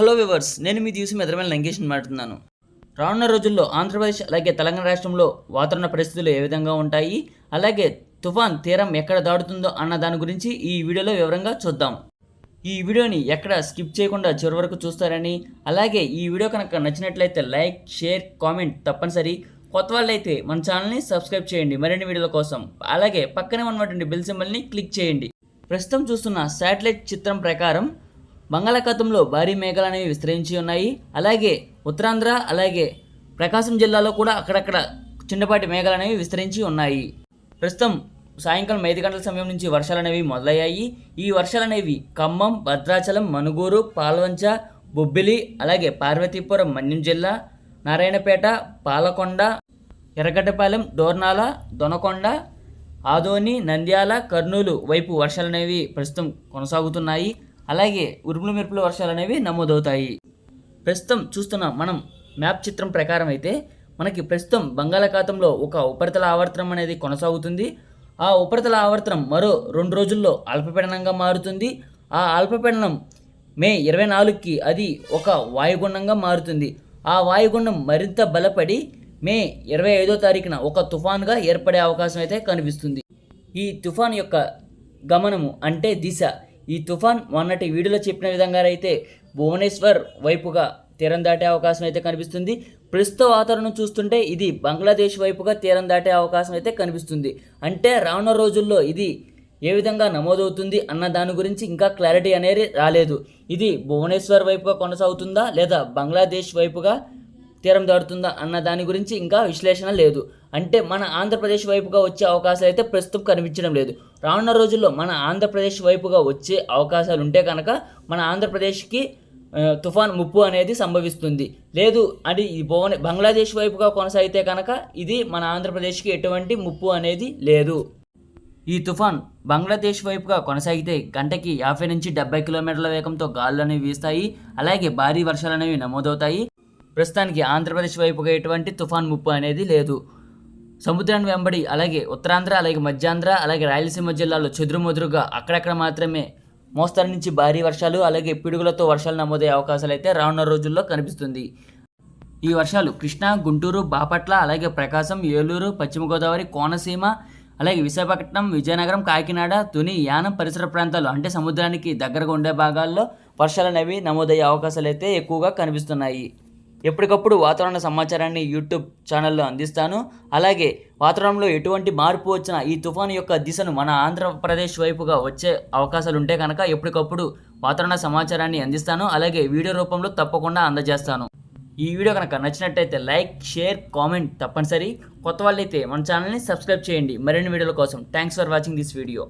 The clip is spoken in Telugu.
హలో వివర్స్ నేను మీ దివసం మెదరమైన లంకేష్ని మాట్లాడుతున్నాను. రానున్న రోజుల్లో ఆంధ్రప్రదేశ్ అలాగే తెలంగాణ రాష్ట్రంలో వాతావరణ పరిస్థితులు ఏ విధంగా ఉంటాయి అలాగే తుఫాన్ తీరం ఎక్కడ దాడుతుందో అన్న దాని గురించి ఈ వీడియోలో వివరంగా చూద్దాం. ఈ వీడియోని ఎక్కడ స్కిప్ చేయకుండా చివరి వరకు చూస్తారని అలాగే ఈ వీడియో కనుక నచ్చినట్లయితే లైక్ షేర్ కామెంట్ తప్పనిసరి. కొత్త వాళ్ళైతే మన ఛానల్ని సబ్స్క్రైబ్ చేయండి. మరిన్ని వీడియోల కోసం అలాగే పక్కనే ఉన్నటువంటి బిల్ సింబల్ని క్లిక్ చేయండి. ప్రస్తుతం చూస్తున్న శాటిలైట్ చిత్రం ప్రకారం బంగాళాఖాతంలో భారీ మేఘాలు అనేవి విస్తరించి ఉన్నాయి. అలాగే ఉత్తరాంధ్ర అలాగే ప్రకాశం జిల్లాలో కూడా అక్కడక్కడ చిన్నపాటి మేఘాలు అనేవి విస్తరించి ఉన్నాయి. ప్రస్తుతం సాయంకాలం ఐదు గంటల సమయం నుంచి వర్షాలు అనేవి మొదలయ్యాయి. ఈ వర్షాలు అనేవి ఖమ్మం భద్రాచలం మనుగూరు పాల్వంచ బొబ్బిలి అలాగే పార్వతీపురం మన్యం జిల్లా నారాయణపేట పాలకొండ ఎర్రగడ్డపాలెం డోర్నాల దొనకొండ ఆదోని నంద్యాల కర్నూలు వైపు వర్షాలు అనేవి ప్రస్తుతం కొనసాగుతున్నాయి. అలాగే ఉరుములు మెరుపుల వర్షాలు అనేవి నమోదవుతాయి. ప్రస్తుతం చూస్తున్న మనం మ్యాప్ చిత్రం ప్రకారం అయితే మనకి ప్రస్తుతం బంగాళాఖాతంలో ఒక ఉపరితల ఆవర్తనం అనేది కొనసాగుతుంది. ఆ ఉపరితల ఆవర్తనం మరో రెండు రోజుల్లో అల్పపీడనంగా మారుతుంది. ఆ అల్పపీడనం మే ఇరవై నాలుగుకి అది ఒక వాయుగుండంగా మారుతుంది. ఆ వాయుగుండం మరింత బలపడి మే ఇరవై ఐదో తారీఖున ఒక తుఫాన్గా ఏర్పడే అవకాశం అయితే కనిపిస్తుంది. ఈ తుఫాన్ యొక్క గమనము అంటే దిశ ఈ తుఫాన్ మొన్నటి వీడియోలో చెప్పిన విధంగా అయితే భువనేశ్వర్ వైపుగా తీరం దాటే అవకాశం అయితే కనిపిస్తుంది. ప్రస్తుత వాతావరణం చూస్తుంటే ఇది బంగ్లాదేశ్ వైపుగా తీరం దాటే అవకాశం అయితే కనిపిస్తుంది. అంటే రానున్న రోజుల్లో ఇది ఏ విధంగా నమోదవుతుంది అన్న దాని గురించి ఇంకా క్లారిటీ అనేది రాలేదు. ఇది భువనేశ్వర్ వైపుగా కొనసాగుతుందా లేదా బంగ్లాదేశ్ వైపుగా తీరం దాడుతుందా అన్న దాని గురించి ఇంకా విశ్లేషణ లేదు. అంటే మన ఆంధ్రప్రదేశ్ వైపుగా వచ్చే అవకాశాలు అయితే ప్రస్తుతం కనిపించడం లేదు. రానున్న రోజుల్లో మన ఆంధ్రప్రదేశ్ వైపుగా వచ్చే అవకాశాలు ఉంటే కనుక మన ఆంధ్రప్రదేశ్కి తుఫాన్ ముప్పు అనేది సంభవిస్తుంది. లేదు అది ఈ భువన బంగ్లాదేశ్ వైపుగా కొనసాగితే కనుక ఇది మన ఆంధ్రప్రదేశ్కి ఎటువంటి ముప్పు అనేది లేదు. ఈ తుఫాన్ బంగ్లాదేశ్ వైపుగా కొనసాగితే గంటకి యాభై నుంచి డెబ్బై కిలోమీటర్ల వేగంతో గాలులు అనేవి వీస్తాయి. అలాగే భారీ వర్షాలు అనేవి నమోదవుతాయి. ప్రస్తుతానికి ఆంధ్రప్రదేశ్ వైపుగా ఎటువంటి తుఫాన్ ముప్పు అనేది లేదు. సముద్రాన్ని వెంబడి అలాగే ఉత్తరాంధ్ర అలాగే మధ్యాంధ్ర అలాగే రాయలసీమ జిల్లాలో చెదురుమదురుగా అక్కడక్కడ మాత్రమే మోస్తరు నుంచి భారీ వర్షాలు అలాగే పిడుగులతో వర్షాలు నమోదయ్యే అవకాశాలు అయితే రానున్న రోజుల్లో కనిపిస్తుంది. ఈ వర్షాలు కృష్ణా గుంటూరు బాపట్ల అలాగే ప్రకాశం ఏలూరు పశ్చిమ గోదావరి కోనసీమ అలాగే విశాఖపట్నం విజయనగరం కాకినాడ తుని యానం పరిసర ప్రాంతాలు అంటే సముద్రానికి దగ్గరగా ఉండే భాగాల్లో వర్షాలు అనేవి నమోదయ్యే అవకాశాలు అయితే ఎక్కువగా కనిపిస్తున్నాయి. ఎప్పటికప్పుడు వాతావరణ సమాచారాన్ని యూట్యూబ్ ఛానల్లో అందిస్తాను. అలాగే వాతావరణంలో ఎటువంటి మార్పు వచ్చినా ఈ తుఫాను యొక్క దిశను మన ఆంధ్రప్రదేశ్ వైపుగా వచ్చే అవకాశాలు ఉంటే కనుక ఎప్పటికప్పుడు వాతావరణ సమాచారాన్ని అందిస్తాను. అలాగే వీడియో రూపంలో తప్పకుండా అందజేస్తాను. ఈ వీడియో కనుక నచ్చినట్టయితే లైక్ షేర్ కామెంట్ తప్పనిసరి. కొత్త వాళ్ళైతే మన ఛానల్ని సబ్స్క్రైబ్ చేయండి. మరిన్ని వీడియోల కోసం thanks for watching this video.